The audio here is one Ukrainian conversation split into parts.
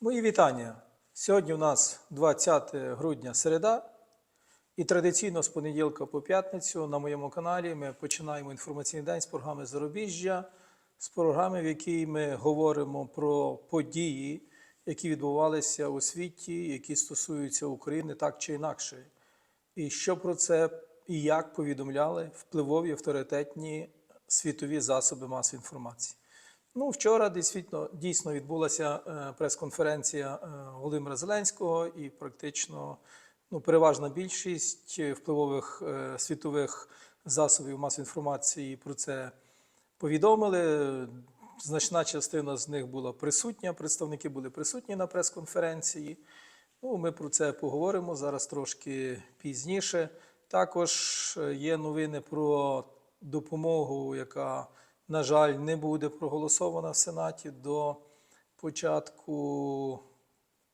Мої вітання. Сьогодні у нас 20 грудня середа, і традиційно з понеділка по п'ятницю на моєму каналі ми починаємо інформаційний день з програми Зарубіжжя, з програми, в якій ми говоримо про події, які відбувалися у світі, які стосуються України так чи інакше. І що про це і як повідомляли впливові авторитетні світові засоби масової інформації. Ну, вчора дійсно, дійсно відбулася е, прес-конференція е, Володимира Зеленського, і практично ну, переважна більшість впливових е, світових засобів масової інформації про це повідомили. Значна частина з них була присутня, представники були присутні на прес-конференції. Ну, ми про це поговоримо зараз трошки пізніше. Також є новини про допомогу, яка, на жаль, не буде проголосована в Сенаті до початку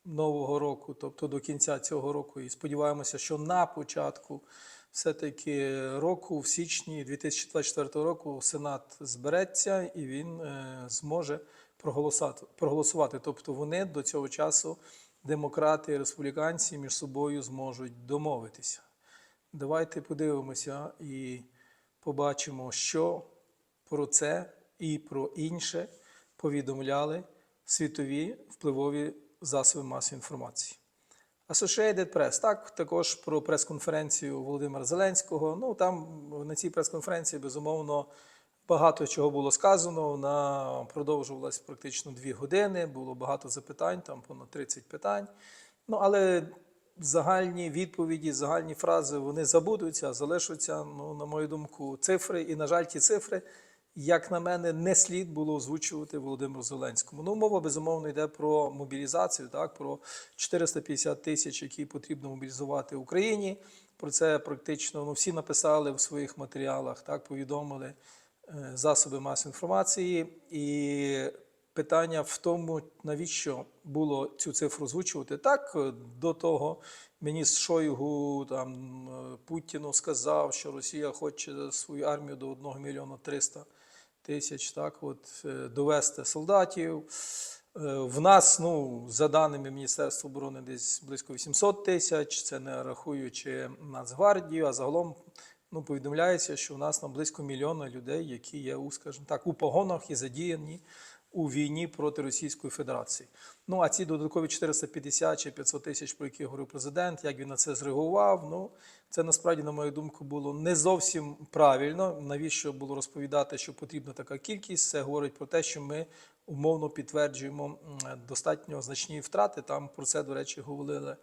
нового року, тобто до кінця цього року. І сподіваємося, що на початку все-таки року, в січні 2024 року, Сенат збереться і він е, зможе проголосувати. проголосувати. Тобто вони до цього часу, демократи і республіканці, між собою зможуть домовитися. Давайте подивимося і побачимо, що про це і про інше повідомляли світові впливові засоби масової інформації. Associated Press, так, також про прес-конференцію Володимира Зеленського. Ну, там на цій прес-конференції, безумовно, багато чого було сказано. Вона продовжувалась практично дві години, було багато запитань, там понад 30 питань. Ну, але загальні відповіді, загальні фрази вони забудуться, залишаться, ну, на мою думку, цифри. І, на жаль, ті цифри, як на мене, не слід було озвучувати Володимиру Зеленському. Ну, мова безумовно йде про мобілізацію, так, про 450 тисяч, які потрібно мобілізувати Україні. Про це практично ну, всі написали в своїх матеріалах, так, повідомили е, засоби масової інформації. І питання в тому, навіщо було цю цифру озвучувати. Так, е, до того міністр Шойгу там е, Путіну сказав, що Росія хоче свою армію до 1 мільйона 300 тисяч, так, от, е, довести солдатів. Е, В нас, ну, за даними Міністерства оборони, десь близько 800 тисяч, це не рахуючи Нацгвардію, а загалом ну, повідомляється, що в нас там близько мільйона людей, які є у, скажімо так, у погонах і задіяні у війні проти Російської Федерації. Ну а ці додаткові 450 чи 500 тисяч, про які говорив президент, як він на це зреагував, ну це насправді, на мою думку, було не зовсім правильно. Навіщо було розповідати, що потрібна така кількість? Це говорить про те, що ми умовно підтверджуємо достатньо значні втрати. Там про це, до речі, говорили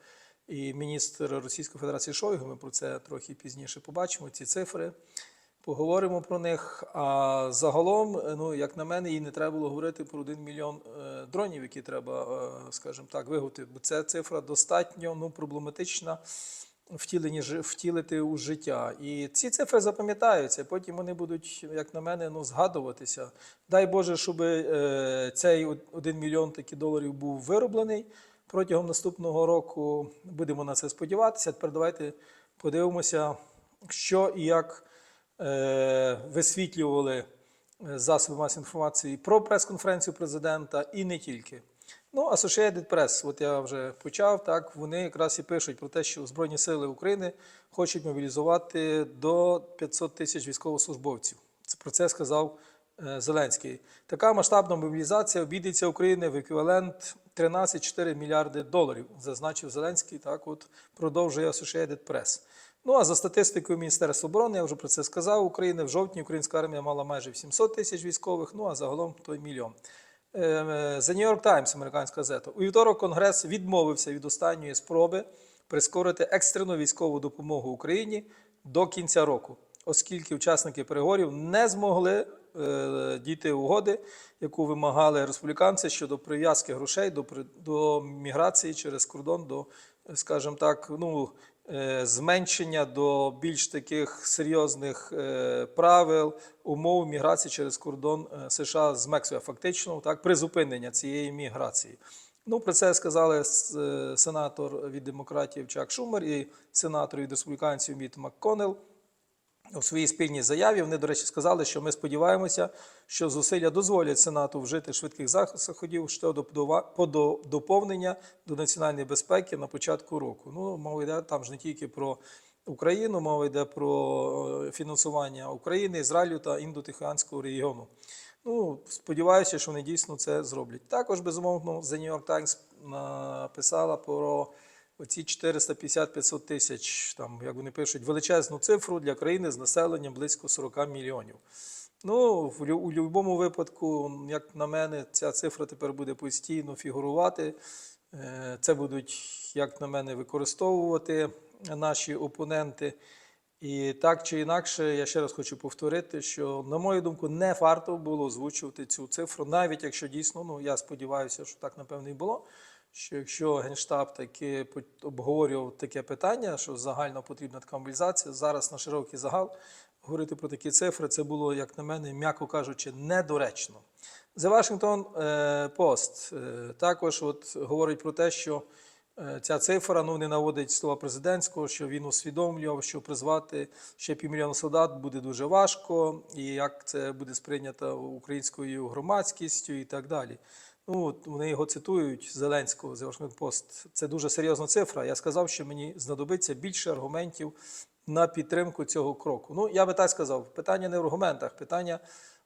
і міністр Російської Федерації Шойгу. Ми про це трохи пізніше побачимо. Ці цифри. Поговоримо про них. А загалом, ну як на мене, і не треба було говорити про один мільйон е, дронів, які треба, е, скажімо так, виготовити. Бо ця цифра достатньо ну, проблематична втілені, втілити у життя. І ці цифри запам'ятаються. Потім вони будуть, як на мене, ну, згадуватися. Дай Боже, щоб е, цей один мільйон таких доларів був вироблений протягом наступного року. Будемо на це сподіватися. Тепер давайте подивимося, що і як висвітлювали е, засоби масової інформації про прес-конференцію президента і не тільки. Ну, Associated Press, от я вже почав, так, вони якраз і пишуть про те, що Збройні сили України хочуть мобілізувати до 500 тисяч військовослужбовців. Про це сказав е, Зеленський. Така масштабна мобілізація обійдеться України в еквівалент 13,4 мільярди доларів, зазначив Зеленський. Так, от продовжує Associated Press. Ну а за статистикою Міністерства оборони, я вже про це сказав, України в жовтні українська армія мала майже 700 тисяч військових, ну а загалом той мільйон. Е, The New York Times, американська газета. У вівторок Конгрес відмовився від останньої спроби прискорити екстрену військову допомогу Україні до кінця року, оскільки учасники переговорів не змогли е, дійти угоди, яку вимагали республіканці щодо прив'язки грошей до, до міграції через кордон, до, скажімо так, ну, зменшення до більш таких серйозних е, правил, умов міграції через кордон е, США з Мексикою, фактично так, призупинення цієї міграції. Ну, про це сказали е, сенатор від демократів Чак Шумер і сенатор від республіканців Міт МакКоннелл. У своїй спільній заяві вони, до речі, сказали, що ми сподіваємося, що зусилля дозволять Сенату вжити швидких заходів щодо доповнення до національної безпеки на початку року. Ну, мова йде там ж не тільки про Україну, мова йде про е, фінансування України, Ізраїлю та індотихоанського регіону. Ну, сподіваюся, що вони дійсно це зроблять. Також, безумовно, The New York Times написала про оці 450-500 тисяч, там, як вони пишуть, величезну цифру для країни з населенням близько 40 мільйонів. Ну, в у будь-якому випадку, як на мене, ця цифра тепер буде постійно фігурувати. Е, Це будуть, як на мене, використовувати наші опоненти. І так чи інакше, я ще раз хочу повторити, що, на мою думку, не варто було озвучувати цю цифру, навіть якщо дійсно, ну я сподіваюся, що так напевно і було. Що якщо Генштаб таки обговорював таке питання, що загально потрібна така мобілізація, зараз на широкий загал говорити про такі цифри, це було, як на мене, м'яко кажучи, недоречно. The Washington е, Post е, також от говорить про те, що е, ця цифра ну, не наводить слова президентського, що він усвідомлював, що призвати ще півмільйона солдат буде дуже важко, і як це буде сприйнято українською громадськістю і так далі. Ну, вони його цитують Зеленського з Post. Це дуже серйозна цифра. Я сказав, що мені знадобиться більше аргументів на підтримку цього кроку. Ну, я би так сказав, питання не в аргументах, питання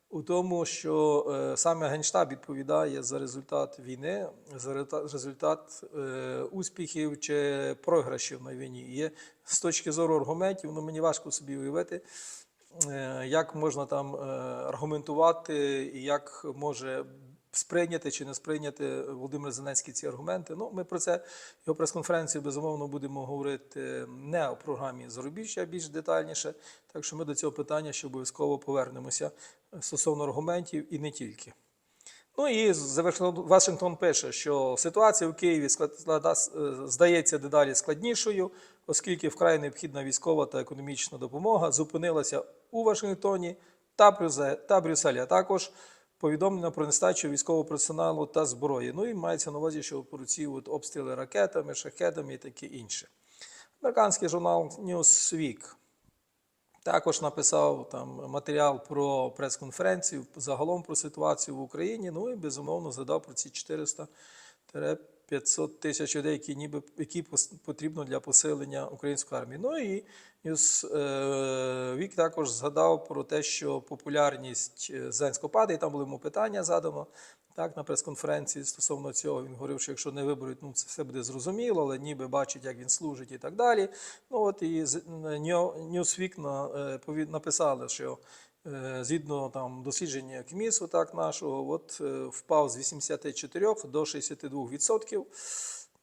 у тому, що е, саме Генштаб відповідає за результат війни, за результат- е, успіхів чи програшів на війні. І з точки зору аргументів, ну мені важко собі уявити, е, як можна там е, аргументувати і як може сприйняти чи не сприйняти Володимир Зеленський ці аргументи. Ну, ми про це його прес-конференції безумовно будемо говорити не у програмі зарубіжжя, а більш детальніше. Так що ми до цього питання ще обов'язково повернемося стосовно аргументів і не тільки. Ну і Вашингтон пише, що ситуація в Києві е, здається дедалі складнішою, оскільки вкрай необхідна військова та економічна допомога зупинилася у Вашингтоні та Брюсселі, а також повідомлення про нестачу військового персоналу та зброї. Ну і мається на увазі, що про обстріли ракетами, шахедами і таке інше. Американський журнал Newsweek також написав там матеріал про прес-конференцію, загалом про ситуацію в Україні. Ну і безумовно згадав про ці 400-500 тисяч людей, які ніби які потрібно для посилення української армії. Ну і Ньюсвік також згадав про те, що популярність е, Зеленського падає. Там були йому питання задано. Так, на прес-конференції стосовно цього він говорив, що якщо не виберуть, ну це все буде зрозуміло, але ніби бачить, як він служить і так далі. Ну от і Newsweek е, написали, що е, згідно там дослідження КМІСу, так нашого, от е, впав з 84 до 62 відсотків.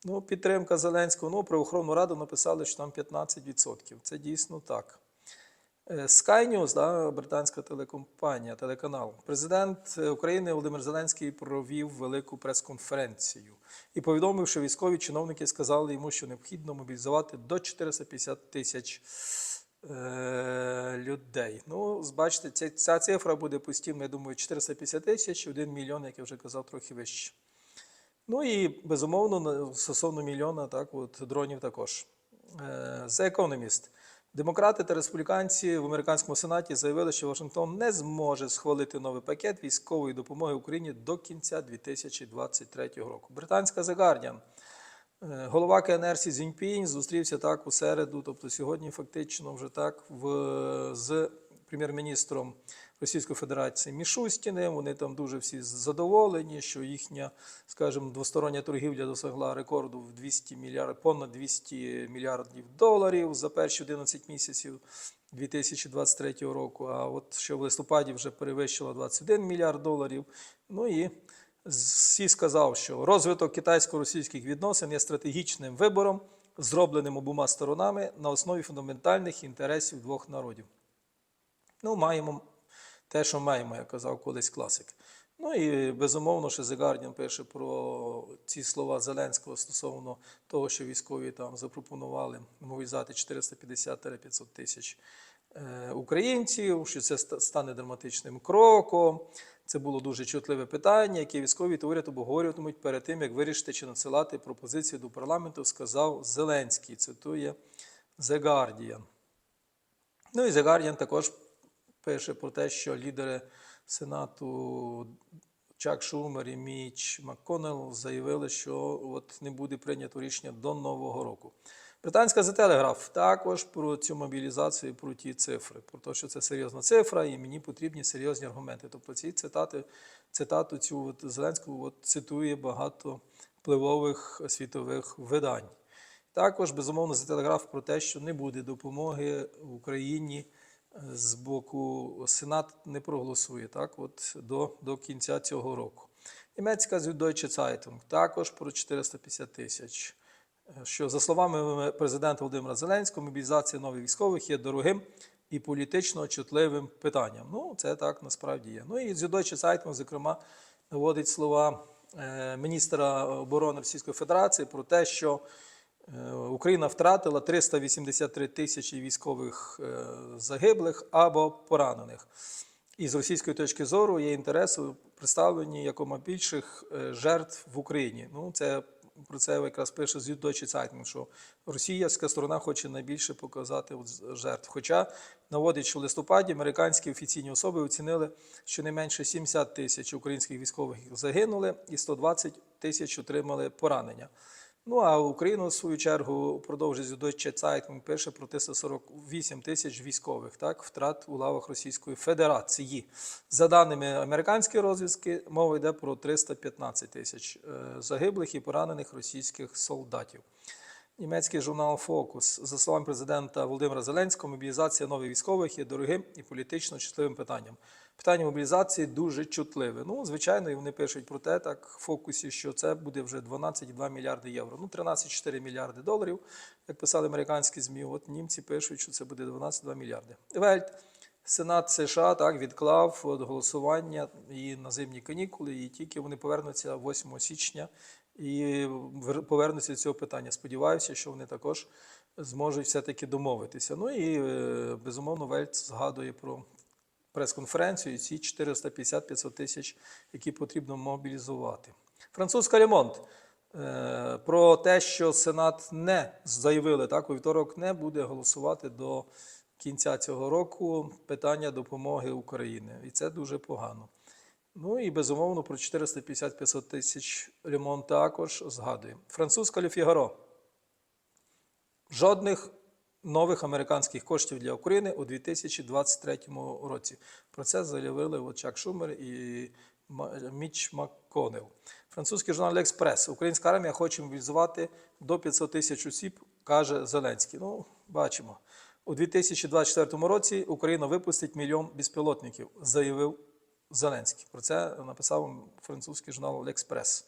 Ну, підтримка Зеленського. Ну, правоохоронну раду написали, що там 15 відсотків. Це дійсно так. Е, Sky News, да, британська телекомпанія, телеканал. Президент е, України Володимир Зеленський провів велику прес-конференцію і повідомив, що військові чиновники сказали йому, що необхідно мобілізувати до 450 тисяч е, людей. Ну, бачите, ця, ця цифра буде постійно, я думаю, 450 тисяч, 1 мільйон, як я вже казав, трохи вище. Ну і безумовно, стосовно мільйона, так, от, дронів також. Е, The Economist. Демократи та республіканці в американському сенаті заявили, що Вашингтон не зможе схвалити новий пакет військової допомоги Україні до кінця 2023 року. Британська The Guardian. Е, Голова КНР Сі Цзіньпінь зустрівся так у середу, тобто сьогодні фактично вже так в, з прем'єр-міністром Російської Федерації Мішустіним. Вони там дуже всі задоволені, що їхня, скажімо, двостороння торгівля досягла рекорду в 200 мільярд, понад 200 мільярдів доларів за перші 11 місяців 2023 року. А от що в листопаді вже перевищила 21 мільярд доларів. Ну і Сі сказав, що розвиток китайсько-російських відносин є стратегічним вибором, зробленим обома сторонами на основі фундаментальних інтересів двох народів. Ну, маємо те, що маємо, як казав колись класик. Ну і безумовно, що The Guardian пише про ці слова Зеленського стосовно того, що військові там запропонували мобілізувати 450-500 тисяч е, українців, що це стане драматичним кроком. Це було дуже чутливе питання, яке військові та уряд обговорюватимуть перед тим, як вирішити чи надсилати пропозицію до парламенту, сказав Зеленський. Цитує The Guardian. Ну і The Guardian також пише про те, що лідери Сенату Чак Шумер і Міч МакКоннелл заявили, що от не буде прийнято рішення до Нового року. Британська The Telegraph також про цю мобілізацію, про ті цифри, про те, що це серйозна цифра, і мені потрібні серйозні аргументи. Тобто ці цитати, цитату цю от Зеленського от цитує багато впливових світових видань. Також, безумовно, за телеграф про те, що не буде допомоги Україні е, з боку Сенат не проголосує так, от до, до кінця цього року. Німецька Süddeutsche Zeitung також про 450 тисяч. Що за словами президента Володимира Зеленського, мобілізація нових військових є дорогим і політично чутливим питанням. Ну, це так насправді є. Ну і Süddeutsche Zeitung, зокрема, наводить слова е, міністра оборони Російської Федерації про те, що Е, Україна втратила 383 тисячі військових е, загиблих або поранених. І з російської точки зору є інтерес у представленні якома більших жертв в Україні. Ну, це про це якраз пише з Zeitung, що російська сторона хоче найбільше показати жертв. Хоча наводить, що в листопаді американські офіційні особи оцінили, що не менше 70 тисяч українських військових загинули і 120 тисяч отримали поранення. Ну а Україна, в свою чергу, продовжує Süddeutsche Zeitung, пише про 348 тисяч військових так, втрат у лавах Російської Федерації. За даними американської розвідки, мова йде про 315 тисяч е, загиблих і поранених російських солдатів. Німецький журнал Фокус. За словами президента Володимира Зеленського, мобілізація нових військових є дорогим і політично чутливим питанням. Питання мобілізації дуже чутливе. Ну, звичайно, і вони пишуть про те, так в фокусі, що це буде вже 12,2 мільярди євро. Ну, 13,4 мільярди доларів, як писали американські ЗМІ. От німці пишуть, що це буде 12,2 мільярди. Вельт. Сенат США так відклав голосування і на зимні канікули, і тільки вони повернуться 8 січня і повернуться до цього питання. Сподіваюся, що вони також зможуть все-таки домовитися. Ну і е, безумовно Вельт згадує про прес-конференцію і ці 450-500 тисяч, які потрібно мобілізувати. Французька Лемонт е, про те, що Сенат не заявили так, у вівторок не буде голосувати до кінця цього року питання допомоги України. І це дуже погано. Ну і безумовно про 450-500 тисяч Лемон також згадує. Французька Ле Фігаро. Жодних нових американських коштів для України у 2023 році. Про це заявили от Чак Шумер і Міч МакКоннелл. Французький журнал Експрес. Українська армія хоче мобілізувати до 500 тисяч осіб, каже Зеленський. Ну, бачимо. У 2024 році Україна випустить мільйон безпілотників, заявив Зеленський. Про це написав французький журнал L'Express.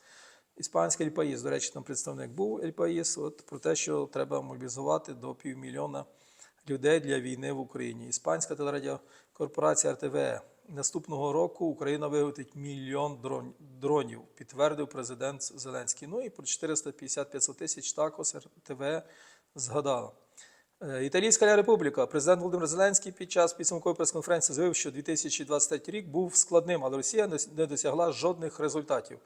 Іспанський Ельпаїс, до речі, там представник був Ельпаїс, от про те, що треба мобілізувати до півмільйона людей для війни в Україні. Іспанська телерадіокорпорація РТВ. Наступного року Україна виготовить мільйон дрон- дронів, підтвердив президент Зеленський. Ну і про 450-500 тисяч також РТВ згадала. Е, Італійська Ля Републіка. Президент Володимир Зеленський під час підсумкової прес-конференції заявив, що 2023 рік був складним, але Росія не досягла жодних результатів.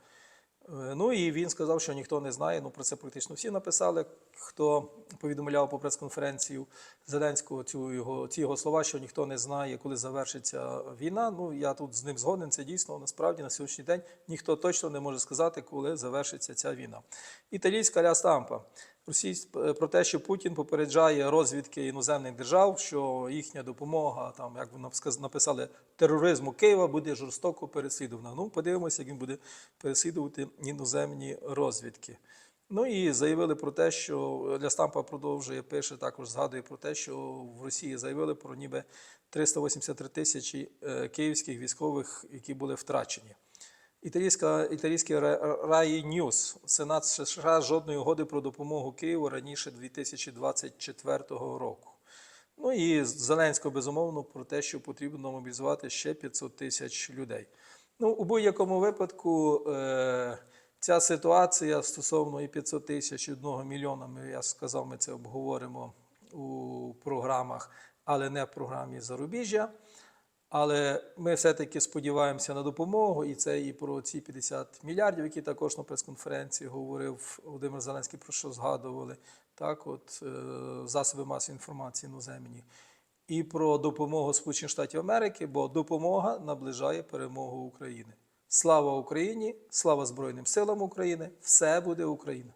Е, Ну і він сказав, що ніхто не знає. Ну про це практично всі написали. Хто повідомляв по прес-конференцію Зеленського цю його ці його слова, що ніхто не знає, коли завершиться війна. Ну я тут з ним згоден. Це дійсно насправді на сьогоднішній день ніхто точно не може сказати, коли завершиться ця війна. Італійська ля стампа. Е, про те, що Путін попереджає розвідки іноземних держав, що їхня допомога, там як сказ- написали, тероризму Києва буде жорстоко переслідувана. Ну, подивимося, як він буде переслідувати іноземні розвідки. Ну і заявили про те, що Ля Стампа продовжує, пише, також згадує про те, що в Росії заявили про ніби 383 тисячі е, київських військових, які були втрачені. Італійська, італійський Раї Ньюс. Сенат США жодної угоди про допомогу Києву раніше 2024 року. Ну і Зеленського, безумовно, про те, що потрібно мобілізувати ще 500 тисяч людей. Ну, у будь-якому випадку е, ця ситуація стосовно і 500 тисяч, і 1 мільйона, я сказав, ми це обговоримо у програмах, але не в програмі зарубіжжя. Але ми все-таки сподіваємося на допомогу, і це і про ці 50 мільярдів, які також на прес-конференції говорив Володимир Зеленський, про що згадували, так, от е, засоби масової інформації іноземні. і про допомогу Сполучених Штатів Америки, бо допомога наближає перемогу України. Слава Україні! Слава Збройним силам України! Все буде Україна!